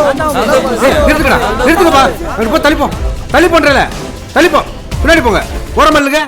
நிறுத்துக்கடா நிறுத்துக்கப்பா ரெண்டு தள்ளிப்போம் தள்ளி போன்றல தள்ளிப்போம் பின்னாடி போங்க ஓரம் இல்லைங்க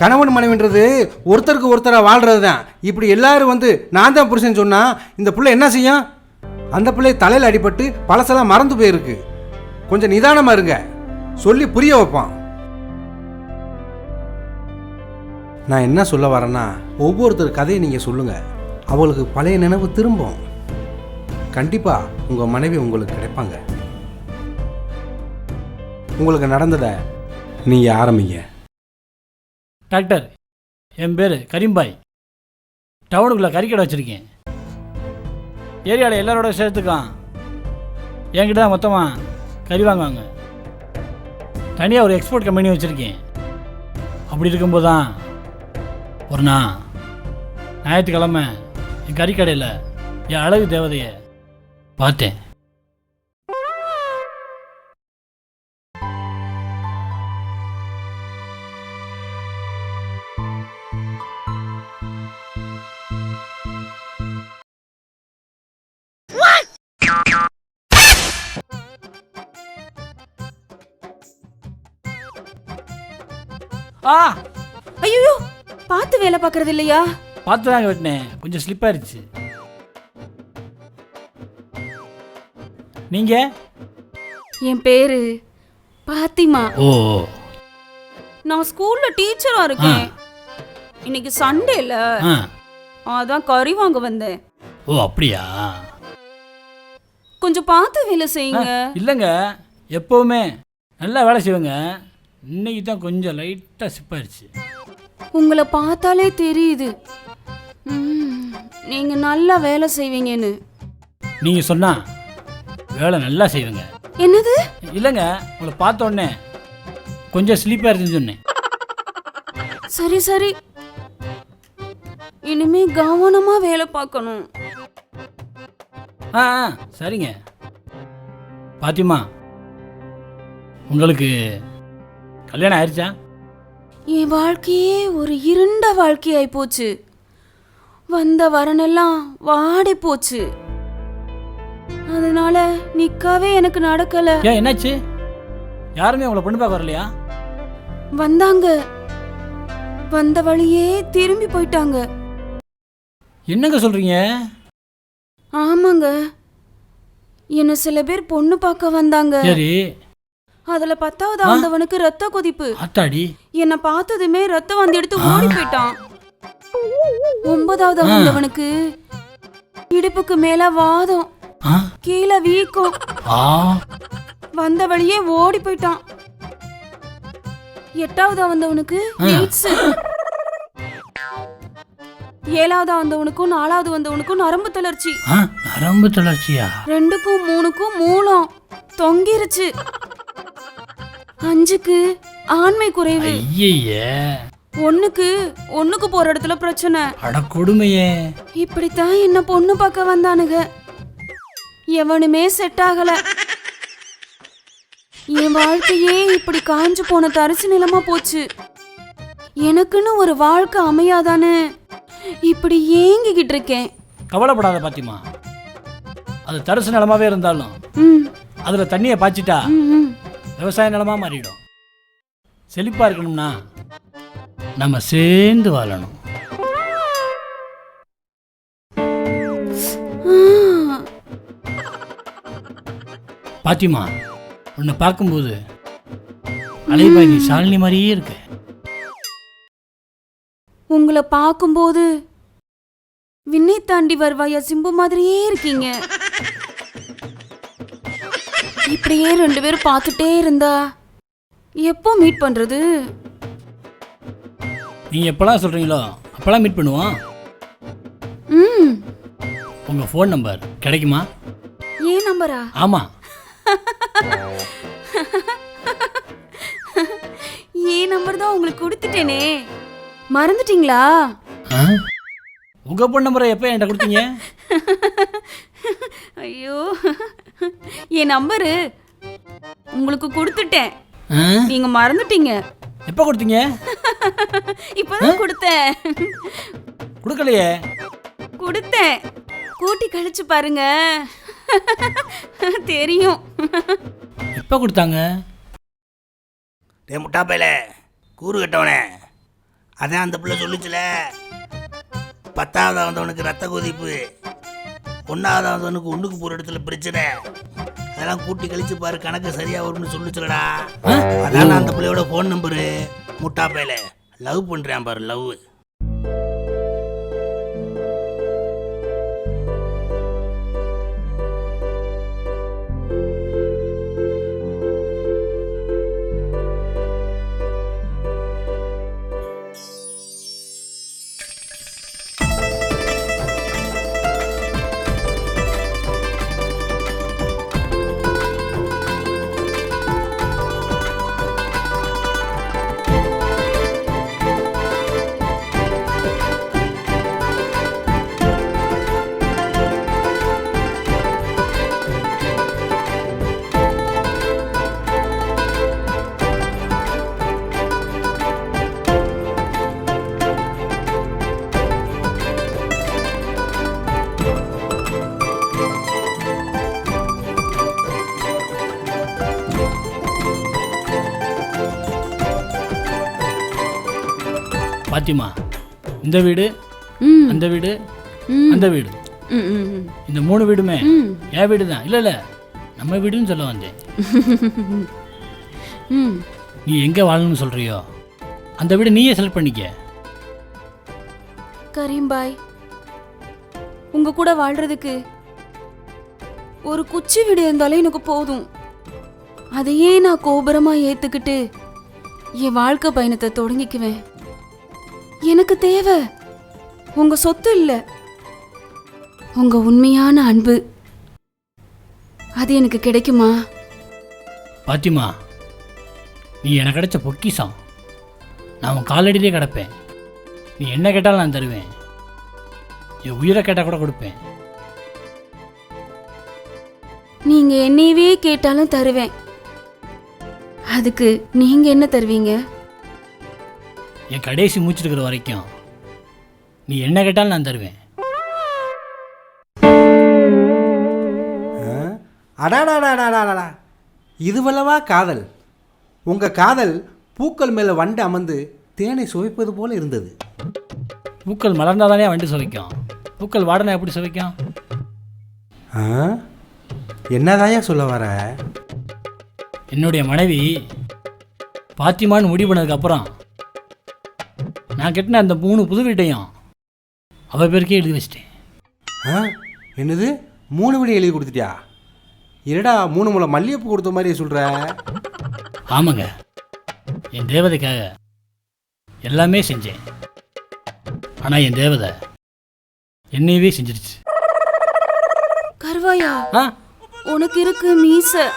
கணவன் மனைவின்றது ஒருத்தருக்கு ஒருத்தரா வாழ்றது தான் இப்படி எல்லாரும் வந்து நான் தான் புருஷன் சொன்னா இந்த பிள்ளை என்ன செய்யும்? அந்த பிள்ளை தலையில் அடிபட்டு பழசெல்லாம் மறந்து போயிருக்கு. கொஞ்சம் நிதானமா இருங்க. சொல்லி புரிய வைப்பான். நான் என்ன சொல்ல வரேன்னா ஒவ்வொருத்தர் கதையை நீங்கள் சொல்லுங்க. அவளுக்கு பழைய நினைவு திரும்பும். கண்டிப்பா உங்க மனைவி உங்களுக்கு கிடைப்பாங்க. உங்களுக்கு நடந்ததை நீங்கள் ஆரம்பிங்க. டாக்டர் என் பேர் கரீம்பாய். டவுனுக்குள்ளே கறிக்கடை வச்சுருக்கேன். ஏரியாவில் எல்லாரோட சேர்த்துக்கான் என்கிட்ட தான் மொத்தமாக கறி வாங்குவாங்க. தனியாக ஒரு எக்ஸ்போர்ட் கம்பெனி வச்சுருக்கேன். அப்படி இருக்கும்போது தான் ஒரு நாள் ஞாயிற்றுக்கிழமை என் கறிக்கடையில் என் அழகு தேவதையை பார்த்தேன். ஆ. ஐயோ பார்த்து வேலை பார்க்கறது இல்லையா? பார்த்து தாங்க வெட்டினேன். கொஞ்சம் ஸ்லிப் ஆயிடுச்சு நீங்கள் என் பேரு பாத்திமா. ஓ நான் ஸ்கூல்ல டீச்சரா இருக்கேன். இன்னைக்கு சண்டேல ஆ. அதான் கறி வாங்க வந்தேன். ஓ அப்படியா? கொஞ்சம் பார்த்து வேலை செய்யுங்க. இல்லைங்க. எப்போவுமே நல்லா வேலை செய்வேங்க. இன்னைக்கு தான் கொஞ்சம் லைட்டாக சிப்பாயிருச்சு. உங்களை பார்த்தாலே தெரியுது. ம், நீங்க நல்லா வேலை செய்வீங்கன்னு. நீங்கள் சொன்னா வேலை நல்லா செய்வேங்க. என்னது? இல்லைங்க உங்களை பார்த்த உடனே கொஞ்சம் ஸ்லீப்பாக இருக்குன்னு சொன்னேன். சரி சரி. இனிமே கவனமா வேலை பார்க்கணும். ஆ ஆ, சரிங்க. பாத்திமா உங்களுக்கு கல்யாணம் ஆயிடுச்சா என் வாழ்க்கையே ஒரு இருண்ட வாழ்க்கையாய் போச்சு. வந்த வரனெல்லாம் வாடி போச்சு. அதனால நிக்காவே எனக்கு நடக்கல. ஏன் என்னாச்சு? யாருமே உங்களை பொண்ணு பார்க்க வரலையா? வந்தாங்க. வந்த வழியே திரும்பி போயிட்டாங்க. என்னங்க சொல்கிறீங்க ஆமாங்க. என்ன சில பேர் பொண்ணு பார்க்க வந்தாங்க. சரி. அதுல பத்தாவது வந்தவனுக்கு ரத்த கொதிப்பு. ஆத்தாடி. என்ன பார்த்ததுமே ரத்தம் வந்து எடுத்து ஓடி போயிட்டான். ஒன்பதாவது வந்தவனுக்கு இடுப்புக்கு மேல வாதம். கீழே வீக்கம். வந்த வழியே ஓடி போயிட்டான். எட்டாவதா வந்தவனுக்கு எய்ட்ஸ். ஏழாவதா வந்தவனுக்கும் நாலாவது வந்தவனுக்கும் நரம்பு தளர்ச்சி. நரம்பு தளர்ச்சியா? ரெண்டுக்கும் மூணுக்கும் மூலம் தொங்கிருச்சு. அஞ்சுக்கு ஆண்மை குறைவு. ஐயய்ய ஒண்ணுக்கு ஒண்ணுக்கு போற இடத்துல பிரச்சனை. அட கொடுமையே. இப்படித்தான் என்ன பொண்ணு பார்க்க வந்தானுங்க. எவனுமே செட் ஆகல. என் வாழ்க்கையே இப்படி காஞ்சு போன தரிசு நிலமா போச்சு. எனக்குன்னு ஒரு வாழ்க்கை அமையாதான்னு இப்படி ஏங்கிக்கிட்டு இருக்கேன். கவலைப்படாத பாத்திமா. அது தரிசு நிலமாவே இருந்தாலும் ம், அதில் தண்ணியை பாய்ச்சிட்டா. விவசாய நிலமா மாறிடும். செழிப்பா இருக்கணும்னா நம்ம சேர்ந்து வாழணும். பாத்திமா உன்னை பார்க்கும்போது அலைபாய் நீ சாலினி மாதிரியே இருக்கு. உங்களை பார்க்கும்போது விண்ணை தாண்டி வருவாயா சிம்பு மாதிரியே இருக்கீங்க. இப்படியே ரெண்டு பேரும் பார்த்துட்டே இருந்தா? எப்போ மீட் பண்றது? நீங்க எப்பலாம் சொல்றீங்களோ அப்பலாம் மீட் பண்ணுவோம். ம். உங்க ஃபோன் நம்பர் கிடைக்குமா? ஏன் நம்பரா ஆமா. ஏன் நம்பர் தான் உங்களுக்கு கொடுத்துட்டேனே. மறந்துட்டீங்களா? உங்க ஃபோன் நம்பரை எப்போ என்கிட்ட கொடுத்தீங்க? ஐயோ. என் நம்பரு உங்களுக்கு கொடுத்துட்டேன்? நீங்க மறந்துட்டீங்க. எப்போ கொடுத்தீங்க? இப்பதான் கொடுத்தேன். கொடுக்கலையே. கொடுத்தேன். கூட்டி கழிச்சு பாருங்க. தெரியும். எப்போ கொடுத்தாங்க? டே முட்டாப்பையில கூறு கட்டவனே. அதான் அந்த பிள்ளை சொல்லுச்சுல. பத்தாவது வந்தவனுக்கு ரத்த கொதிப்பு. ஒன்றாவது வந்தவனுக்கு ஒன்றுக்கு போகிற இடத்துல பிரச்சனை. அதெல்லாம் கூட்டி கழிச்சு பாரு கணக்கு சரியா வரும்னு சொல்லுச்சுலடா. அதான் அந்த பிள்ளையோட ஃபோன் நம்பரு முட்டாப்பையில. லவ் பண்ணுறேன் பாரு லவ் பாத்திமா இந்த வீடு அந்த வீடு அந்த வீடு. இந்த மூணு வீடுமே என் வீடு தான் இல்லை இல்லை நம்ம வீடுன்னு சொல்ல வந்தேன். நீ எங்கே வாழணும்னு சொல்கிறியோ அந்த வீடு நீயே செலக்ட் பண்ணிக்க. கரீம் பாய் உங்க கூட வாழ்றதுக்கு ஒரு குச்சி வீடு இருந்தாலே எனக்கு போதும். அதையே நான் கோபுரமா ஏத்துக்கிட்டு என் வாழ்க்கை பயணத்தை தொடங்கிக்குவேன். எனக்கு தேவை. உங்க சொத்து இல்ல. உங்க உண்மையான அன்பு. அது எனக்கு கிடைக்குமா? பாத்திமா நீ எனக்கு கிடைச்ச பொக்கிஷம். நான் உன் காலடியிலே கிடப்பேன். நீ என்ன கேட்டாலும் நான் தருவேன். என் உயிரை கேட்டால் கூட கொடுப்பேன். நீங்க என்னையவே கேட்டாலும் தருவேன். அதுக்கு நீங்க என்ன தருவீங்க? என் கடைசி மூச்சு இருக்கிற வரைக்கும். நீ என்ன கேட்டாலும் நான் தருவேன். அடாடாடாடாடாடா இதுவல்லவா காதல்? உங்கள் காதல் பூக்கள் மேலே வண்டு அமர்ந்து தேனை சுவைப்பது போல இருந்தது. பூக்கள் மலர்ந்தால் தானே வண்டு சுவைக்கும். பூக்கள் வாடனை எப்படி சுவைக்கும்? ஆ? என்னதாயா சொல்ல வர? என்னுடைய மனைவி பாத்திமான்னு முடிவு பண்ணதுக்கப்புறம் நான் கட்டின அந்த மூணு புது வீட்டையும் அவ பேருக்கே எழுதி வச்சிட்டேன். ஆ? என்னது? மூணு வீடு எழுதி கொடுத்துட்டியா? என்னடா மூணு முளை மல்லிகைப்பூ கொடுத்த மாதிரி சொல்கிற ஆமாங்க. என் தேவதைக்காக எல்லாமே செஞ்சேன். ஆனால் என் தேவதை என்னையவே செஞ்சிருச்சு. கருவாயா? ஆ? உனக்கு இருக்கு மீச.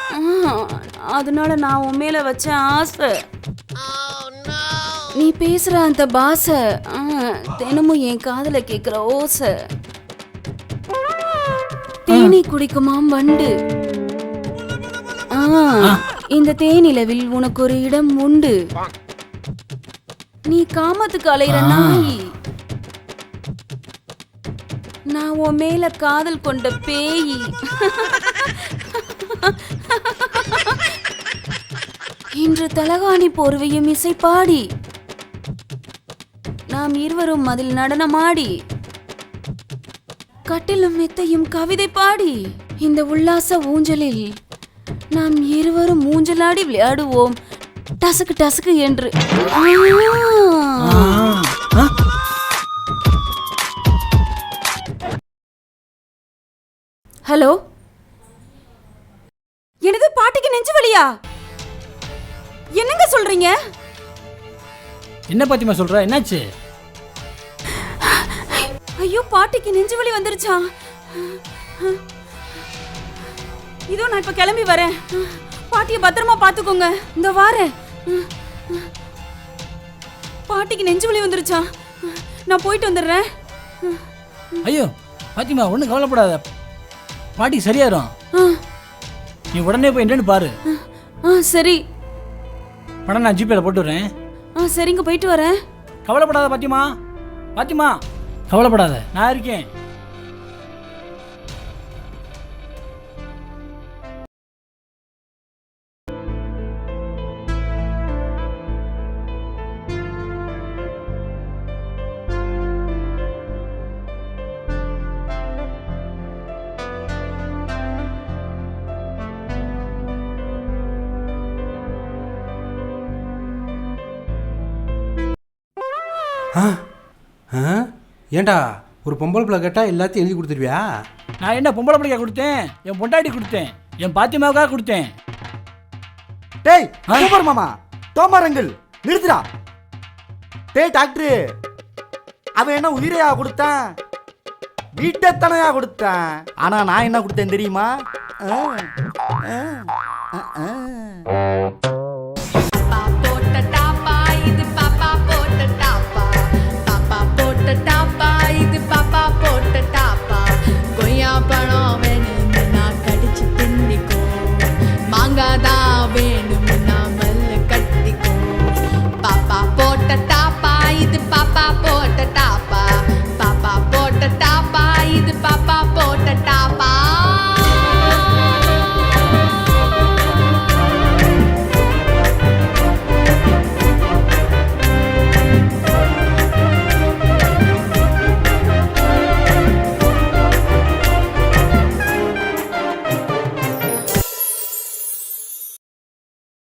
ஆ, அதனால நான் உன் மேல வச்ச ஆசை. நீ பேசுற அந்த பாச தினமும் என் காதுல கேக்குற ஓசை. தேனி குடிக்குமாம் வண்டு. ஆ, இந்த தேனிலவில் உனக்கு ஒரு இடம் உண்டு. நீ காமத்துக்கு அலையிற நாய். நான் உன் மேல காதல் கொண்ட பேயி. இன்று தலகாணி போர்வையும் இசைப்பாடி. நாம் இருவரும் அதில் நடனமாடி. கட்டிலும் மெத்தையும் கவிதை பாடி. இந்த உல்லாச ஊஞ்சலில் நாம் இருவரும் ஊஞ்சலாடி விளையாடுவோம். டசக்கு டசக்கு என்று. ஹலோ? எனது பாட்டிக்கு நெஞ்சு வலியா? என்னங்க சொல்றீங்க? என்ன பாத்திமா சொல்ற? என்னாச்சு? ஐயோ பாட்டிக்கு நெஞ்சு வலி வந்துருச்சா? இதோ நான் இப்ப கிளம்பி வரேன். பாட்டிய பத்திரமா பாத்துக்கோங்க இந்த வாரேன். பாட்டிக்கு நெஞ்சு வலி வந்துருச்சா? நான் போயிட்டு வந்துடுறேன். ஐயோ பாத்திமா ஒன்றும் கவலைப்படாத. பாட்டி சரியாயிரும். நீ உடனே போய் என்னன்னு பாரு. ஆ சரி. பணம் நான் ஜிபேல போட்டு வரேன் ஆ சரிங்க போயிட்டு வரேன். கவலைப்படாத பாத்திமா. பாத்திமா கவலைப்படாத நான் இருக்கேன். ஏண்டா ஒரு பொம்பளை பிள்ளை கேட்டால் எல்லாத்தையும் எழுதி கொடுத்துருவியா நான் என்ன பொம்பளை பிள்ளைக்கா கொடுத்தேன்? என் பொண்டாட்டி கொடுத்தேன். என் பாத்திமாவுக்காக கொடுத்தேன். டேய் சூப்பர் மாமா. தோமரங்கள் நிறுத்துடா. டேய் டாக்டரு. அவன் என்ன உயிரையா கொடுத்தான்? வீட்டைத்தனையா கொடுத்தான்? ஆனா நான் என்ன கொடுத்தேன் தெரியுமா? ஆ, ஆ, ஆ. the top.